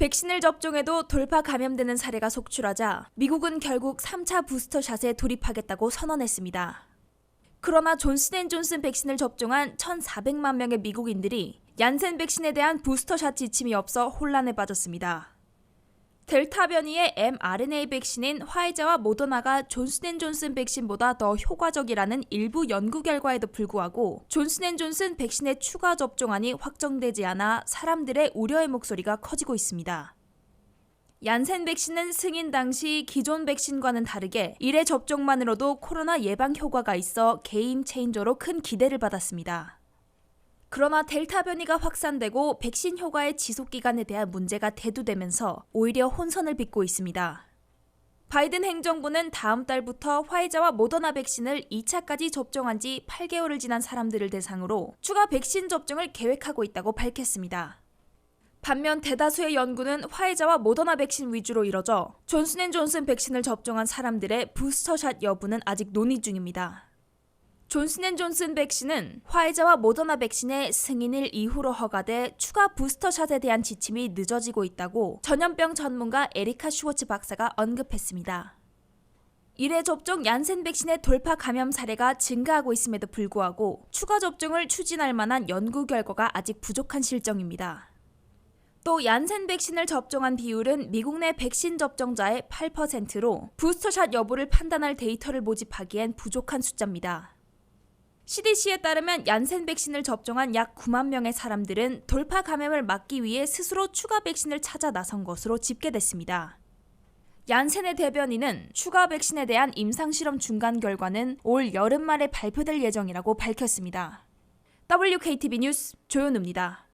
백신을 접종해도 돌파 감염되는 사례가 속출하자 미국은 결국 3차 부스터샷에 돌입하겠다고 선언했습니다. 그러나 존슨앤존슨 백신을 접종한 1,400만 명의 미국인들이 얀센 백신에 대한 부스터샷 지침이 없어 혼란에 빠졌습니다. 델타 변이의 mRNA 백신인 화이자와 모더나가 존슨앤존슨 백신보다 더 효과적이라는 일부 연구 결과에도 불구하고 존슨앤존슨 백신의 추가 접종안이 확정되지 않아 사람들의 우려의 목소리가 커지고 있습니다. 얀센 백신은 승인 당시 기존 백신과는 다르게 1회 접종만으로도 코로나 예방 효과가 있어 게임 체인저로 큰 기대를 받았습니다. 그러나 델타 변이가 확산되고 백신 효과의 지속 기간에 대한 문제가 대두되면서 오히려 혼선을 빚고 있습니다. 바이든 행정부는 다음 달부터 화이자와 모더나 백신을 2차까지 접종한 지 8개월을 지난 사람들을 대상으로 추가 백신 접종을 계획하고 있다고 밝혔습니다. 반면 대다수의 연구는 화이자와 모더나 백신 위주로 이뤄져 존슨앤존슨 백신을 접종한 사람들의 부스터샷 여부는 아직 논의 중입니다. 존슨앤존슨 백신은 화이자와 모더나 백신의 승인일 이후로 허가돼 추가 부스터샷에 대한 지침이 늦어지고 있다고 전염병 전문가 에리카 슈워츠 박사가 언급했습니다. 1회 접종 얀센 백신의 돌파 감염 사례가 증가하고 있음에도 불구하고 추가 접종을 추진할 만한 연구 결과가 아직 부족한 실정입니다. 또 얀센 백신을 접종한 비율은 미국 내 백신 접종자의 8%로 부스터샷 여부를 판단할 데이터를 모집하기엔 부족한 숫자입니다. CDC에 따르면 얀센 백신을 접종한 약 9만 명의 사람들은 돌파 감염을 막기 위해 스스로 추가 백신을 찾아 나선 것으로 집계됐습니다. 얀센의 대변인은 추가 백신에 대한 임상실험 중간 결과는 올 여름 말에 발표될 예정이라고 밝혔습니다. WKTV 뉴스 조현우입니다.